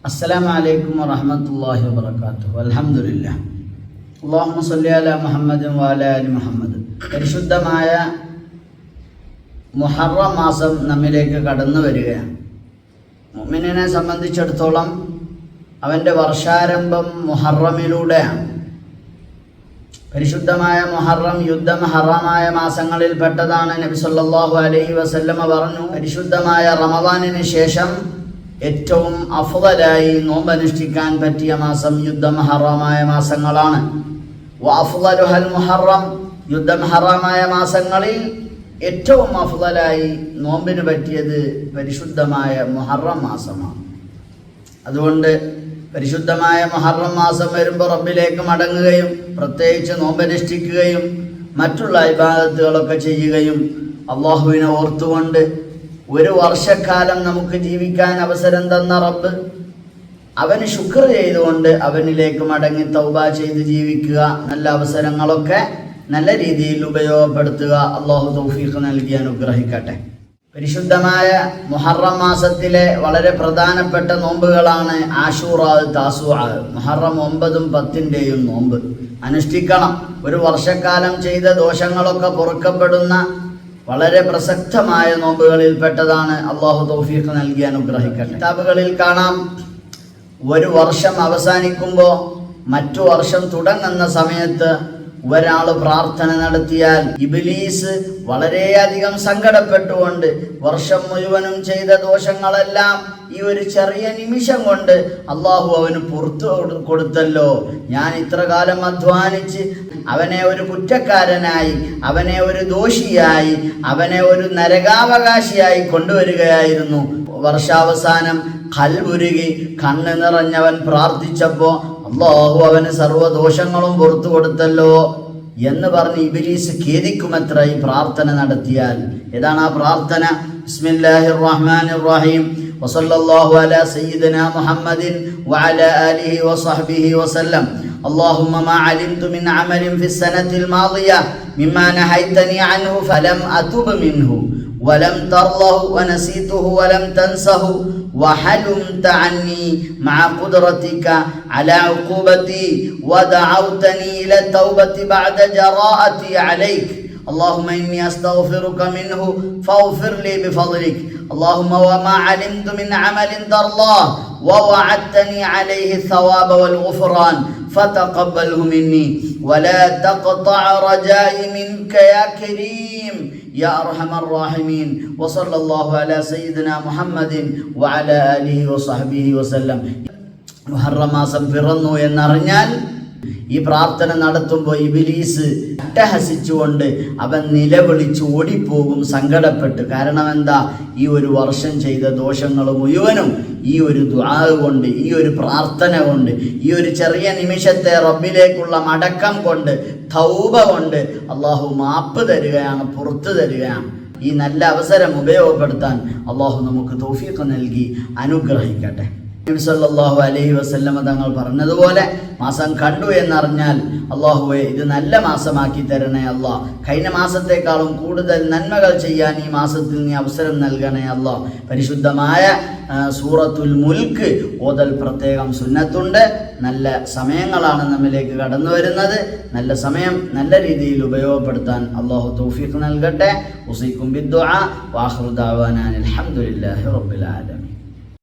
السلام عليكم ورحمة الله وبركاته والحمد لله اللهم صل على محمد وعلى آل محمد പരിശുദ്ധമായ മുഹറം മാസം നമ്മിലേക്ക് കടന്നു വരികയാണ് മുഅ്മിനിനെ സംബന്ധിച്ചിടത്തോളം അവൻ്റെ വർഷാരംഭം മുഹറമിലൂടെയാണ് പരിശുദ്ധമായ മുഹറം യുദ്ധം ഹറാമായ മാസങ്ങളിൽ പെട്ടതാണ് നബി സല്ലല്ലാഹു അലൈഹി വസല്ലമ പറഞ്ഞു പരിശുദ്ധമായ റമദാനിന് ശേഷം ഏറ്റവും അഫ്ദലായി നോമ്പനുഷ്ഠിക്കാൻ പറ്റിയ മാസം യുദ്ധം ഹറാമായ മാസങ്ങളാണ്. മുഹറം യുദ്ധം ഹറാമായ മാസങ്ങളിൽ ഏറ്റവും അഫ്ദലായി നോമ്പിന് പറ്റിയത് പരിശുദ്ധമായ മുഹറം മാസമാണ്. അതുകൊണ്ട് പരിശുദ്ധമായ മുഹറം മാസം വരുമ്പോൾ റബ്ബിലേക്ക് മടങ്ങുകയും പ്രത്യേകിച്ച് നോമ്പനുഷ്ഠിക്കുകയും മറ്റുള്ള ഇബാദത്തുകളൊക്കെ ചെയ്യുകയും അള്ളാഹുവിനെ ഓർത്തുകൊണ്ട് ഒരു വർഷക്കാലം നമുക്ക് ജീവിക്കാൻ അവസരം തന്ന റബ്ബ് അവന് ശുക്ർ ചെയ്തുകൊണ്ട് അവനിലേക്ക് മടങ്ങി തൗബ ചെയ്ത് ജീവിക്കുക നല്ല അവസരങ്ങളൊക്കെ നല്ല രീതിയിൽ ഉപയോഗപ്പെടുത്തുക. അള്ളാഹു തൗഫീഖ് നൽകി അനുഗ്രഹിക്കട്ടെ. പരിശുദ്ധമായ മുഹറം മാസത്തിലെ വളരെ പ്രധാനപ്പെട്ട നോമ്പുകളാണ് ആഷൂറ താസുആ മുഹറം ഒമ്പതും പത്തിന്റെയും നോമ്പ്. അനുഷ്ഠിക്കണം. ഒരു വർഷക്കാലം ചെയ്ത ദോഷങ്ങളൊക്കെ പൊറുക്കപ്പെടുന്ന വളരെ പ്രസക്തമായ നോമ്പുകളിൽപ്പെട്ടതാണ് അള്ളാഹു തൗഫീഖ് നൽകി അനുഗ്രഹിക്കട്ടെ. കിതാബുകളിൽ കാണാം ഒരു വർഷം അവസാനിക്കുമ്പോൾ മറ്റു വർഷം തുടങ്ങുന്ന സമയത്ത് ഒരാൾ പ്രാർത്ഥന നടത്തിയാൽ ഇബിലീസ് വളരെയധികം സങ്കടപ്പെട്ടുകൊണ്ട് വർഷം മുഴുവനും ചെയ്ത ദോഷങ്ങളെല്ലാം ഈ ഒരു ചെറിയ നിമിഷം കൊണ്ട് അള്ളാഹു അവന് പുറത്തു കൊടുത്തല്ലോ. ഞാൻ ഇത്ര കാലം അധ്വാനിച്ച് അവനെ ഒരു കുറ്റക്കാരനായി അവനെ ഒരു ദോഷിയായി അവനെ ഒരു നരകാവകാശിയായി കൊണ്ടുവരികയായിരുന്നു. വർഷാവസാനം കൽവുരുകി കണ്ണ് നിറഞ്ഞവൻ പ്രാർത്ഥിച്ചപ്പോ അള്ളാഹു അവന് സർവ്വദോഷങ്ങളും പുറത്തു കൊടുത്തല്ലോ എന്ന് പറഞ്ഞ് ഇബിലീസ് ഖേദിക്കുമത്ര ഈ പ്രാർത്ഥന നടത്തിയാൽ ഏതാണ് ആ പ്രാർത്ഥന ബിസ്മില്ലാഹിർ റഹ്മാനിർ റഹീം وصلى الله على سيدنا محمد وعلى آله وصحبه وسلم اللهم ما علمت من عمل في السنة الماضية مما نهيتني عنه فلم أتب منه ولم ترضه ونسيته ولم تنسه وحلمت عني مع قدرتك على عقوبتي ودعوتني إلى التوبة بعد جراءتي عليك. اللهم إني أستغفرك منه فاغفر لي بفضلك. اللهم وما علمت من عمل ترضاه ووعدتني عليه الثواب والغفران فتقبله مني ولا تقطع رجائي منك يا كريم يا أرحم الراحمين وصلى الله على سيدنا محمد وعلى آله وصحبه وسلم മുഹറം മാസം പിറന്നു എന്നറിഞ്ഞാൽ ഈ പ്രാർത്ഥന നടത്തുമ്പോൾ ഇബിലീസ് അട്ടഹസിച്ചുകൊണ്ട് അവൻ നിലവിളിച്ച് ഓടിപ്പോകും സങ്കടപ്പെട്ട്. കാരണം എന്താ ഈ ഒരു വർഷം ചെയ്ത ദോഷങ്ങൾ മുഴുവനും ഈ ഒരു ദുആ കൊണ്ട് ഈ ഒരു പ്രാർത്ഥന കൊണ്ട് ഈ ഒരു ചെറിയ നിമിഷത്തെ റബ്ബിലേക്കുള്ള മടക്കം കൊണ്ട് തൗബ കൊണ്ട് അള്ളാഹു മാപ്പ് തരികയാണ് പുറത്തു തരികയാണ്. ഈ നല്ല അവസരം ഉപയോഗപ്പെടുത്താൻ അള്ളാഹു നമുക്ക് തോഫിയൊക്കെ നൽകി അനുഗ്രഹിക്കട്ടെ. നബി സല്ലല്ലാഹു അലൈഹി വസല്ലമ തങ്ങൾ പറഞ്ഞതുപോലെ മാസം കണ്ടു എന്നറിഞ്ഞാൽ അള്ളാഹുവെ ഇത് നല്ല മാസമാക്കി തരണേ അല്ല കഴിഞ്ഞ മാസത്തെക്കാളും കൂടുതൽ നന്മകൾ ചെയ്യാൻ ഈ മാസത്തിൽ നീ അവസരം നൽകണേ അല്ല പരിശുദ്ധമായ സൂറത്തുൽ മുൽക്ക് ഓതൽ പ്രത്യേകം സുന്നത്തുണ്ട്. നല്ല സമയങ്ങളാണ് നമ്മിലേക്ക് കടന്നു വരുന്നത്. നല്ല സമയം നല്ല രീതിയിൽ ഉപയോഗപ്പെടുത്താൻ അള്ളാഹു തൗഫീഖ് നൽകട്ടെ. ഉസൈക്കും ബിദ്ദുആ വാഖിറു ദഅവാനാ അൽഹംദുലില്ലാഹി റബ്ബിൽ ആലമീൻ.